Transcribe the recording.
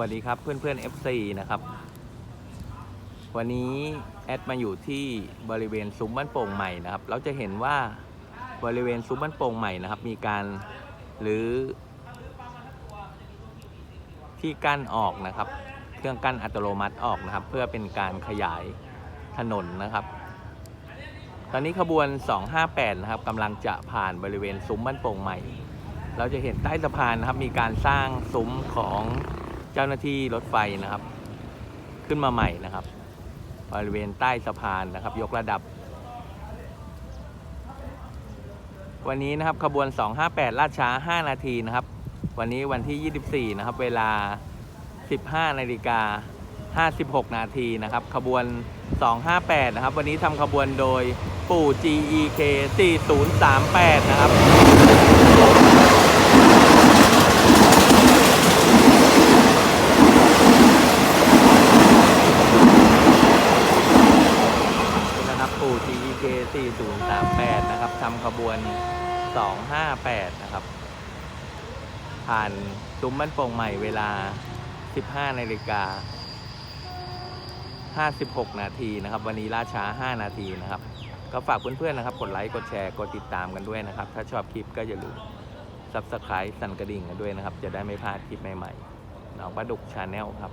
วัสดีครับเพื่อนเพื่อน FC นะครับ วันนี้แอดมาอยู่ที่บริเวณซุ้มบ้านโป่งใหม่นะครับ เราจะเห็นว่าบริเวณซุ้มบ้านโป่งใหม่นะครับ มีการหรือ ที่กั้นออกนะครับ เครื่องกั้นอัตโนมัติออกนะครับ เพื่อเป็นการขยายถนนนะครับ ตอนนี้ขบวน 258 นะครับกำลังจะผ่านบริเวณซุ้มบ้านโป่งใหม่ เราจะเห็นใต้สะพานนะครับมีการสร้างซุ้มของ เจ้าหน้าที่รถไฟนะครับ ขึ้นมาใหม่นะครับบริเวณใต้สะพานนะครับ ยกระดับ วันนี้นะครับขบวน 258 ลาดช้า 5 นาทีนะครับ วันนี้วันที่ 24 นะครับ เวลา 15 นาฬิกา 56 นาทีนะครับ ขบวน 258 นะครับ วันนี้ทำขบวนโดยปู่ GEK 4038 นะครับ นี่นะครับปู่ GEK 4038 นะครับทำขบวน 258 นะครับ ผ่านซุ้มบ้านโป่งใหม่เวลา 15 นาฬิกา 56 นาทีนะครับ วันนี้ล่าช้า 5 นาทีนะครับ ก็ฝากเพื่อนๆนะครับ กดไลค์ กดแชร์ กดติดตามกันด้วยนะครับ ถ้าชอบคลิปก็อย่าลืม Subscribe สั่นกระดิ่งกันด้วยนะครับ จะได้ไม่พลาดคลิปใหม่ๆน้องปลาดุกชาแนลครับ